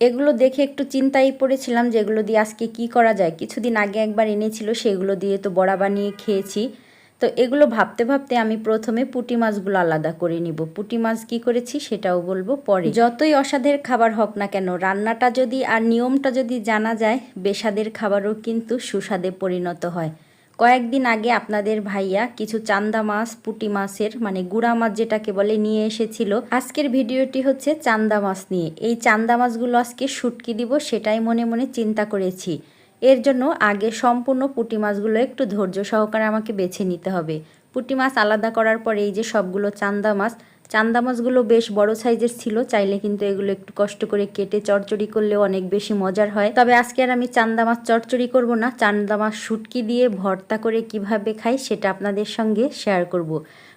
এগুলো দেখে একটু চিন্তায় পড়েছিলাম যে এগুলো দিয়ে আজকে কি করা যায়। কিছুদিন আগে একবার এনেছিল, সেগুলো দিয়ে তো বড়া বানিয়ে খেয়েছি। তো এগুলো ভাবতে ভাবতে আমি প্রথমে পুঁটি মাছগুলো আলাদা করে নিব। পুঁটি মাছ কি করেছি সেটাও বলব পরে। যতই অসাধের খাবার হোক না কেন, রান্নাটা যদি আর নিয়মটা যদি জানা যায়, বেসাদের খাবারও কিন্তু সুস্বাদে পরিণত হয়। কয়েকদিন আগে আপনাদের ভাইয়া কিছু চান্দা মাছ, পুঁটি মাছের মানে গুড়া মাছ যেটাকে বলে, নিয়ে এসেছিল। আজকের ভিডিওটি হচ্ছে চান্দা মাছ নিয়ে। এই চান্দা মাছগুলো আজকে শুটকি দিব, সেটাই মনে মনে চিন্তা করেছি। এর জন্য আগে সম্পূর্ণ পুঁটি মাছগুলো একটু ধৈর্য সহকারে আমাকে বেছে নিতে হবে। পুঁটি মাছ আলাদা করার পরে এই যে সবগুলো চান্দা মাছ চান্দা মাছগুলো বেশ বড় সাইজের ছিল, চাইলে কিন্তু এগুলো একটু কষ্ট করে কেটে চড়চড়ি করলে অনেক বেশি মজার হয়। তবে আজকে আর আমি চান্দা মাছ চড়চড়ি করব না, চান্দা মাছ শুটকি দিয়ে ভর্তা করে কীভাবে খাই সেটা আপনাদের সঙ্গে শেয়ার করব।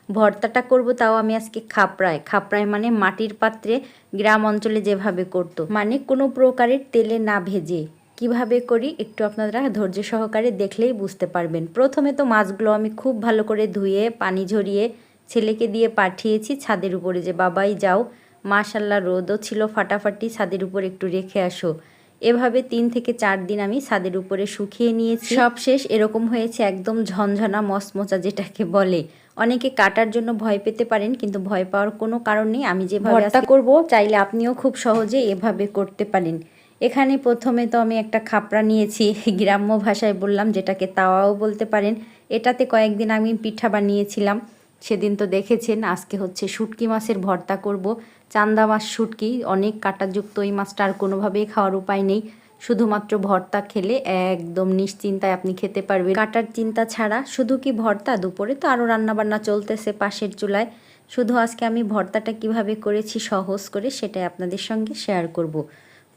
ভর্তাটা করব তাও আমি আজকে খাপড়ায়। খাপড়ায় মানে মাটির পাত্রে গ্রাম অঞ্চলে যেভাবে করতো মানে কোনো প্রকারের তেলে না ভেজে। কীভাবে করি একটু আপনারা ধৈর্য সহকারে দেখলেই বুঝতে পারবেন। প্রথমে তো মাছগুলো আমি খুব ভালো করে ধুয়ে, পানি ঝরিয়ে ছেলেকে দিয়ে পাঠিয়েছি ছাদের উপরে যে বাবাই যাও মাশাল্লাহ রোদও ছিল ফাটাফাটি ছাদের উপর একটু রেখে আসো। এভাবে তিন থেকে চার দিন আমি ছাদের উপরে শুকিয়ে নিয়েছি। সব শেষ এরকম হয়েছে একদম ঝনঝনা মসমচা যেটাকে বলে। অনেকে কাটার জন্য ভয় পেতে পারেন কিন্তু ভয় পাওয়ার কোনো কারণ নেই। আমি যেভাবে ভর্তা করব চাইলে আপনিও খুব সহজে এভাবে করতে পারেন। এখানে প্রথমে তো আমি একটা খাপড়া নিয়েছি গ্রাম্য ভাষায় বললাম যেটাকে তাওয়াও বলতে পারেন। এটাতে কয়েকদিন আমি পিঠা বানিয়েছিলাম। সেদিন তো দেখেছেন, আজকে হচ্ছে শুটকি মাছের ভর্তা করব। চান্দা মাছ, শুটকি, অনেক কাটাযুক্ত এই মাছটা আর কোনোভাবেই খাওয়ার উপায় নেই। শুধুমাত্র ভর্তা খেলে একদম নিশ্চিন্তায় আপনি খেতে পারবেন। কাটার চিন্তা ছাড়া শুধু কি ভর্তা? দুপুরে তো আরও রান্নাবান্না চলতেছে পাশের চুলায়। শুধু আজকে আমি ভর্তাটা কীভাবে করেছি, সহজ করে সেটাই আপনাদের সঙ্গে শেয়ার করব।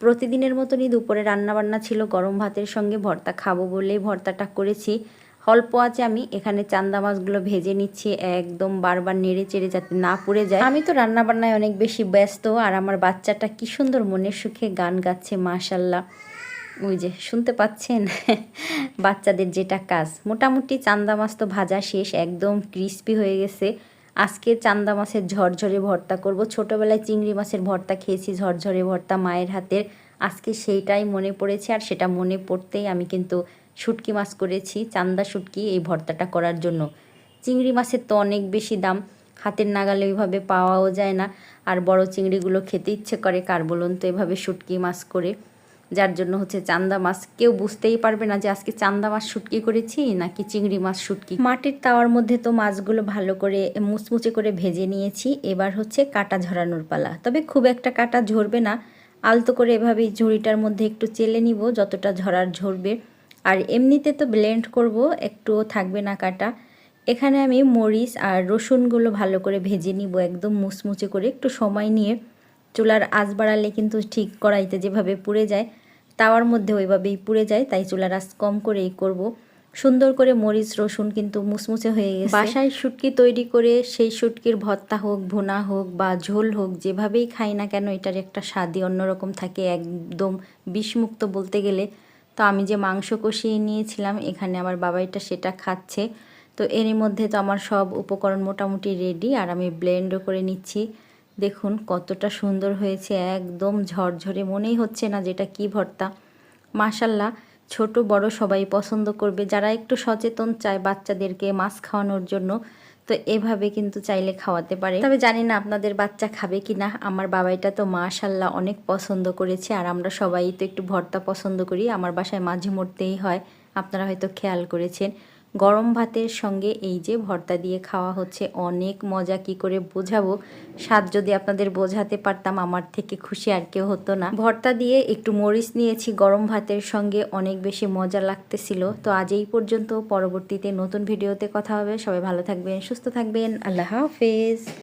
প্রতিদিনের মতনই দুপুরে রান্নাবান্না ছিল, গরম ভাতের সঙ্গে ভর্তা খাব বলেই ভর্তাটা করেছি। অল্প আছে, আমি এখানে চান্দা মাছগুলো ভেজে নিচ্ছি, একদম বারবার নেড়ে চেড়ে যাতে না পুড়ে যায়। আমি তো রান্না বান্নায় অনেক বেশি ব্যস্ত, আর আমার বাচ্চাটা কি সুন্দর মনের সুখে গান গাচ্ছে, মাশাল্লাহ। ওই যে, শুনতে পাচ্ছেন? বাচ্চাদের যেটা কাজ। মোটামুটি চান্দা মাছ তো ভাজা শেষ, একদম ক্রিস্পি হয়ে গেছে। আজকে চান্দা মাছের ঝরঝরে ভর্তা করব। ছোটোবেলায় চিংড়ি মাছের ভর্তা খেয়েছি, ঝরঝরে ভর্তা মায়ের হাতের। আজকে সেইটাই মনে পড়েছে, আর সেটা মনে পড়তেই আমি কিন্তু শুটকি মাছ করেছি, চান্দা শুটকি এই ভর্তাটা করার জন্য। চিংড়ি মাছের তো অনেক বেশি দাম, হাতের নাগালে ওইভাবে পাওয়াও যায় না। আর বড় চিংড়িগুলো খেতে ইচ্ছে করে কার বলুন তো এভাবে শুটকি মাছ করে, যার জন্য হচ্ছে চান্দা মাছ। কেউ বুঝতেই পারবে না যে আজকে চান্দা মাছ শুটকি করেছি নাকি চিংড়ি মাছ শুটকি। মাটির তাওয়ার মধ্যে তো মাছগুলো ভালো করে মুচমুচে করে ভেজে নিয়েছি, এবার হচ্ছে কাটা ঝরানোর পালা। তবে খুব একটা কাটা ঝরবে না, আলতো করে এভাবেই ঝুড়িটার মধ্যে একটু চেলে নিব, যতটা ঝরার ঝরবে। আর এমনিতে তো ব্লেন্ড করব, একটুও থাকবে না কাটা। এখানে আমি মরিচ আর রসুনগুলো ভালো করে ভেজে নিব, একদম মুচমুচে করে একটু সময় নিয়ে। চুলার আঁচ বাড়ালে কিন্তু ঠিক কড়াইতে যেভাবে পুড়ে যায়, তাওয়ার মধ্যে ওইভাবেই পুড়ে যায়, তাই চুলার আঁচ কম করেই করব। সুন্দর করে মরিচ, রসুন কিন্তু মুচমুচে হয়ে গেছে। বাসায় শুটকি তৈরি করে সেই শুটকির ভর্তা হোক, ভুনা হোক বা ঝোল হোক, যেভাবেই খাই না কেন, এটার একটা স্বাদই অন্যরকম থাকে। একদম বিষমুক্ত বলতে গেলে তো আমি যে মাংস কষিয়ে নিয়েছিলাম, এখানে আমার বাবাইটা সেটা খাচ্ছে। তো এরই মধ্যে তো আমার সব উপকরণ মোটামুটি রেডি আর আমি ব্লেন্ডও করে নিচ্ছি। দেখুন কতটা সুন্দর হয়েছে, একদম ঝরঝরে, মনেই হচ্ছে না যেটা কি ভর্তা। মাশাল্লাহ ছোট, বড় সবাই পছন্দ করবে। যারা একটু সচেতন চায় বাচ্চাদেরকে মাছ খাওয়ানোর জন্য, তো এভাবে কিন্তু চাইলে খাওয়াতে পারে। তবে জানি না আপনাদের বাচ্চা খাবে কি না আমার বাবাইটা তো মাশাল্লাহ অনেক পছন্দ করেছে, আর আমরা সবাই তো একটু ভর্তা পছন্দ করি। আমার বাসায় মাঝে মরতেই হয়, আপনারা হয়তো খেয়াল করেছেন। গরম ভাতের সঙ্গে এই যে ভর্তা দিয়ে খাওয়া হচ্ছে, অনেক মজা। কি করে বোঝাবো? স্বাদ যদি আপনাদের বোঝাতে পারতাম, আমার থেকে খুশি আর কেউ হতো না। ভর্তা দিয়ে একটু মরিচ নিয়েছি, গরম ভাতের সঙ্গে অনেক বেশি মজা লাগতেছিল। তো আজ এই পর্যন্ত, পরবর্তীতে নতুন ভিডিওতে কথা হবে। সবাই ভালো থাকবেন, সুস্থ থাকবেন। আল্লাহ হাফেজ।